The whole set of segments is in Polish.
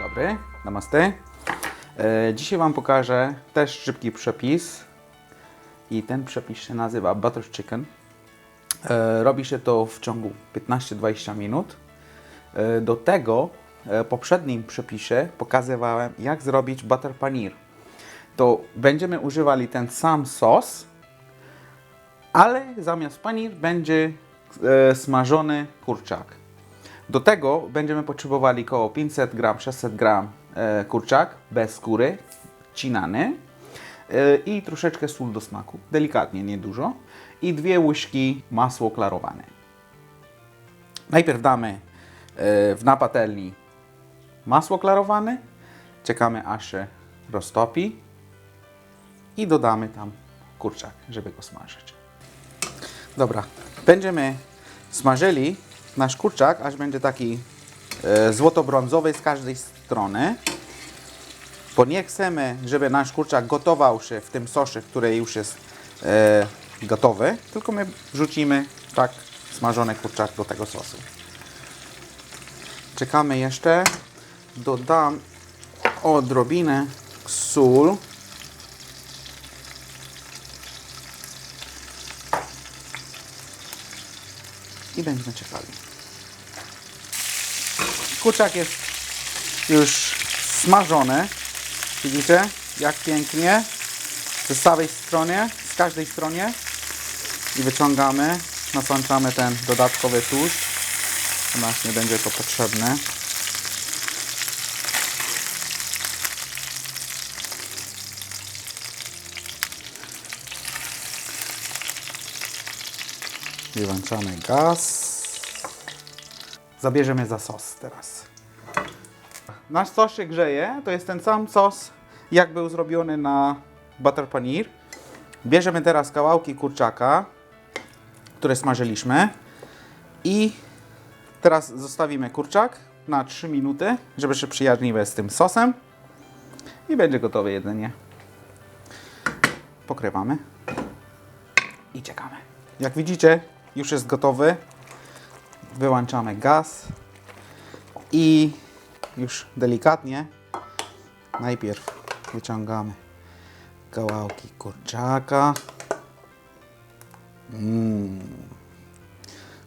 dobry, namaste. E, dzisiaj Wam pokażę też szybki przepis i ten przepis się nazywa Butter Chicken. E, robi się to w ciągu 15-20 minut. E, do tego w poprzednim przepisie pokazywałem jak zrobić butter paneer. To będziemy używali ten sam sos, ale zamiast paneer będzie smażony kurczak. Do tego będziemy potrzebowali około 500 gram, 600 gram e, kurczak bez skóry, cinany e, i troszeczkę sól do smaku, delikatnie, niedużo. I dwie łyżki masło klarowane. Najpierw damy e, w na patelni masło klarowane, czekamy aż się roztopi. I dodamy tam kurczak, żeby go smażyć. Dobra, będziemy smażyli nasz kurczak, aż będzie taki e, złoto-brązowy z każdej strony. Bo nie chcemy, żeby nasz kurczak gotował się w tym sosie, który już jest e, gotowy, tylko my wrzucimy tak smażony kurczak do tego sosu. Czekamy jeszcze. Dodam odrobinę sól. I będziemy czekali. Kurczak jest już smażony. Widzicie, jak pięknie z całej stronie, z każdej stronie i wyciągamy, nasączamy ten dodatkowy tłuszcz. Nas nie będzie to potrzebne. Wyłączamy gaz. Zabierzemy za sos teraz. Nasz sos się grzeje. To jest ten sam sos, jak był zrobiony na butter paneer. Bierzemy teraz kawałki kurczaka, które smażyliśmy. I teraz zostawimy kurczak na 3 minuty, żeby się przyjaźniły z tym sosem. I będzie gotowe jedzenie. Pokrywamy i czekamy. Jak widzicie, już jest gotowy. Wyłączamy gaz i już delikatnie najpierw wyciągamy kawałki kurczaka. Mmm,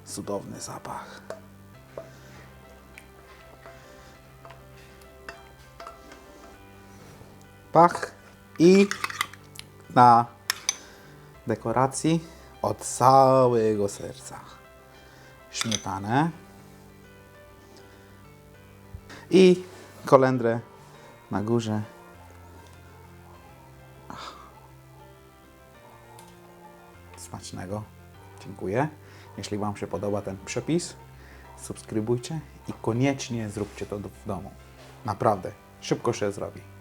cudowny zapach. Pach i na dekoracji od całego serca. Śmietanę i kolendrę na górze. Smacznego. Dziękuję. Jeśli Wam się podoba ten przepis, subskrybujcie i koniecznie zróbcie to w domu. Naprawdę, szybko się zrobi.